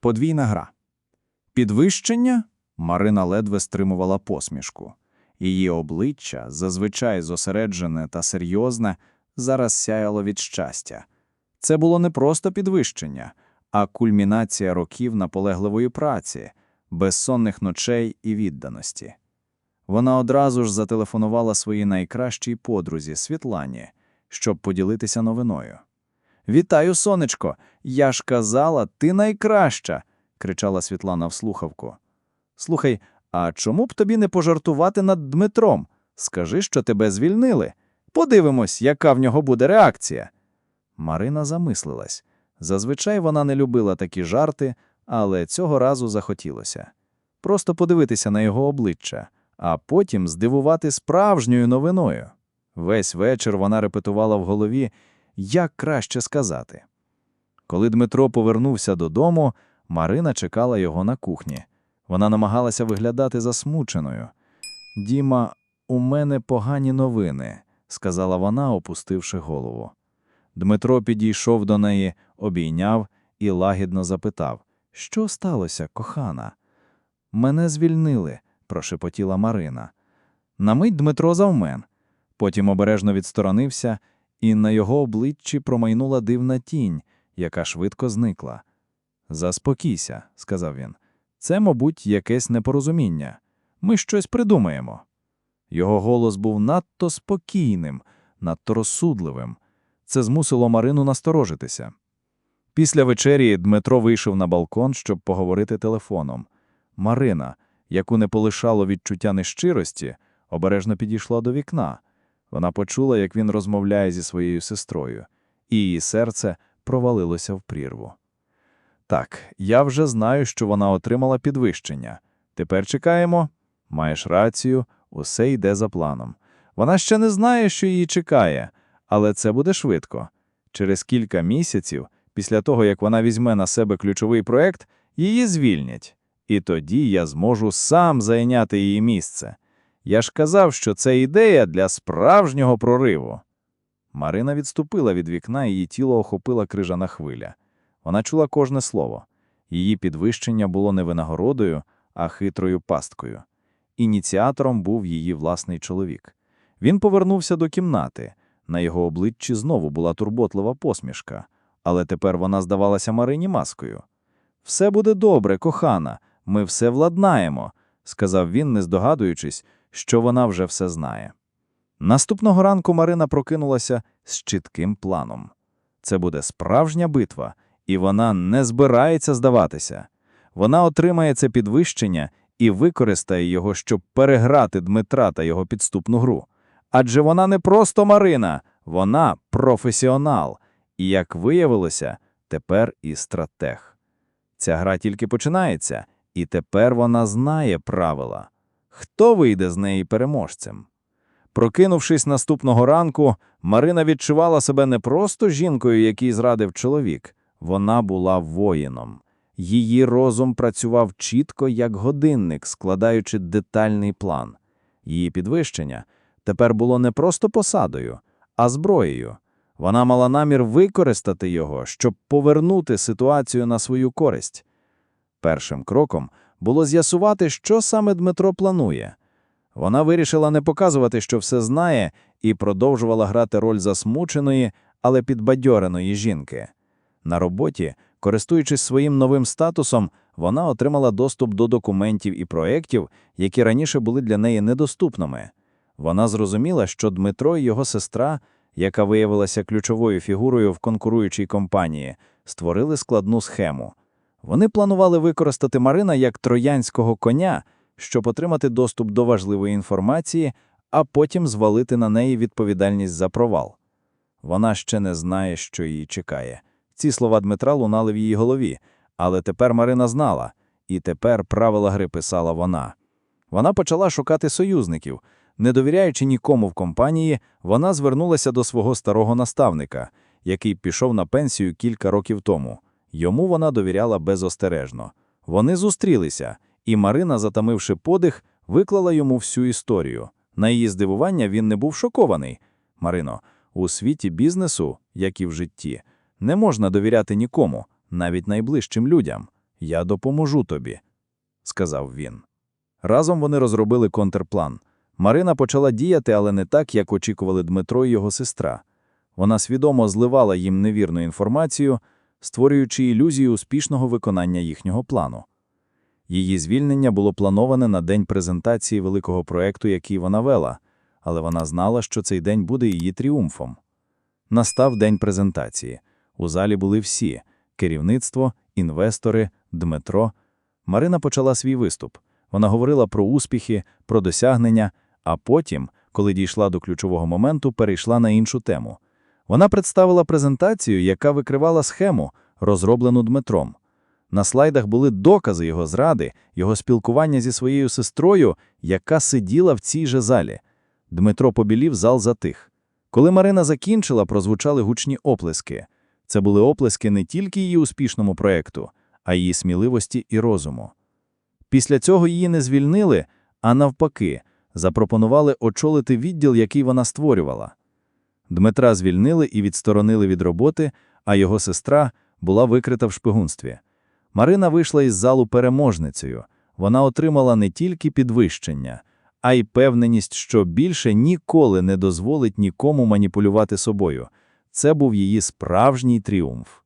Подвійна гра. Підвищення Марина ледве стримувала посмішку. Її обличчя, зазвичай зосереджене та серйозне, зараз сяяло від щастя. Це було не просто підвищення, а кульмінація років наполегливої праці, безсонних ночей і відданості. Вона одразу ж зателефонувала своїй найкращій подрузі Світлані, щоб поділитися новиною. Вітаю, сонечко! Я ж казала, ти найкраща. кричала Світлана в слухавку. Слухай, а чому б тобі не пожартувати над Дмитром? Скажи, що тебе звільнили. Подивимось, яка в нього буде реакція. Марина замислилась. Зазвичай вона не любила такі жарти, але цього разу захотілося. Просто подивитися на його обличчя, а потім здивувати справжньою новиною. Весь вечір вона репетувала в голові, як краще сказати. Коли Дмитро повернувся додому, Марина чекала його на кухні. Вона намагалася виглядати засмученою. Діма, у мене погані новини, сказала вона, опустивши голову. Дмитро підійшов до неї, обійняв і лагідно запитав: Що сталося, кохана? Мене звільнили, прошепотіла Марина. На мить Дмитро завмен. Потім обережно відсторонився, і на його обличчі промайнула дивна тінь, яка швидко зникла. Заспокійся, сказав він. Це, мабуть, якесь непорозуміння. Ми щось придумаємо. Його голос був надто спокійним, надто розсудливим. Це змусило Марину насторожитися. Після вечері Дмитро вийшов на балкон, щоб поговорити телефоном. Марина, яку не полишало відчуття нещирості, обережно підійшла до вікна. Вона почула, як він розмовляє зі своєю сестрою, і її серце провалилося в прірву. Так, я вже знаю, що вона отримала підвищення. Тепер чекаємо. Маєш рацію, усе йде за планом. Вона ще не знає, що її чекає, але це буде швидко. Через кілька місяців, після того, як вона візьме на себе ключовий проект, її звільнять. І тоді я зможу сам зайняти її місце. Я ж казав, що це ідея для справжнього прориву. Марина відступила від вікна, її тіло охопила крижана хвиля. Вона чула кожне слово. Її підвищення було не винагородою, а хитрою пасткою. Ініціатором був її власний чоловік. Він повернувся до кімнати. На його обличчі знову була турботлива посмішка, але тепер вона здавалася Марині маскою. Все буде добре, кохана, ми все владнаємо, сказав він, не здогадуючись, що вона вже все знає. Наступного ранку Марина прокинулася з чітким планом. Це буде справжня битва, і вона не збирається здаватися. Вона отримає це підвищення і використає його, щоб переграти Дмитра та його підступну гру. Адже вона не просто Марина, вона професіонал, і, як виявилося, тепер і стратег. Ця гра тільки починається, і тепер вона знає правила. Хто вийде з неї переможцем? Прокинувшись наступного ранку, Марина відчувала себе не просто жінкою, якій зрадив чоловік, вона була воїном. Її розум працював чітко, як годинник, складаючи детальний план. Її підвищення тепер було не просто посадою, а зброєю. Вона мала намір використати його, щоб повернути ситуацію на свою користь. Першим кроком було з'ясувати, що саме Дмитро планує. Вона вирішила не показувати, що все знає, і продовжувала грати роль засмученої, але підбадьореної жінки. На роботі, користуючись своїм новим статусом, вона отримала доступ до документів і проєктів, які раніше були для неї недоступними. Вона зрозуміла, що Дмитро і його сестра, яка виявилася ключовою фігурою в конкуруючій компанії, створили складну схему. Вони планували використати Марина як троянського коня, щоб отримати доступ до важливої інформації, а потім звалити на неї відповідальність за провал. Вона ще не знає, що її чекає. Ці слова Дмитра лунали в її голові, але тепер Марина знала, і тепер правила гри писала вона. Вона почала шукати союзників. Не довіряючи нікому в компанії, вона звернулася до свого старого наставника, який пішов на пенсію кілька років тому. Йому вона довіряла безостережно. Вони зустрілися, і Марина, затамивши подих, виклала йому всю історію. На її здивування він не був шокований. Марино, у світі бізнесу, як і в житті, не можна довіряти нікому, навіть найближчим людям. Я допоможу тобі, сказав він. Разом вони розробили контрплан. Марина почала діяти, але не так, як очікували Дмитро і його сестра. Вона свідомо зливала їм невірну інформацію, створюючи ілюзію успішного виконання їхнього плану. Її звільнення було плановане на день презентації великого проекту, який вона вела, але вона знала, що цей день буде її тріумфом. Настав день презентації. У залі були всі – керівництво, інвестори, Дмитро. Марина почала свій виступ. Вона говорила про успіхи, про досягнення, а потім, коли дійшла до ключового моменту, перейшла на іншу тему. Вона представила презентацію, яка викривала схему, розроблену Дмитром. На слайдах були докази його зради, його спілкування зі своєю сестрою, яка сиділа в цій же залі. Дмитро побілів, зал затих. Коли Марина закінчила, прозвучали гучні оплески. Це були оплески не тільки її успішному проєкту, а її сміливості і розуму. Після цього її не звільнили, а навпаки, запропонували очолити відділ, який вона створювала. Дмитра звільнили і відсторонили від роботи, а його сестра була викрита в шпигунстві. Марина вийшла із залу переможницею. Вона отримала не тільки підвищення, а й певненість, що більше ніколи не дозволить нікому маніпулювати собою. Це був її справжній тріумф.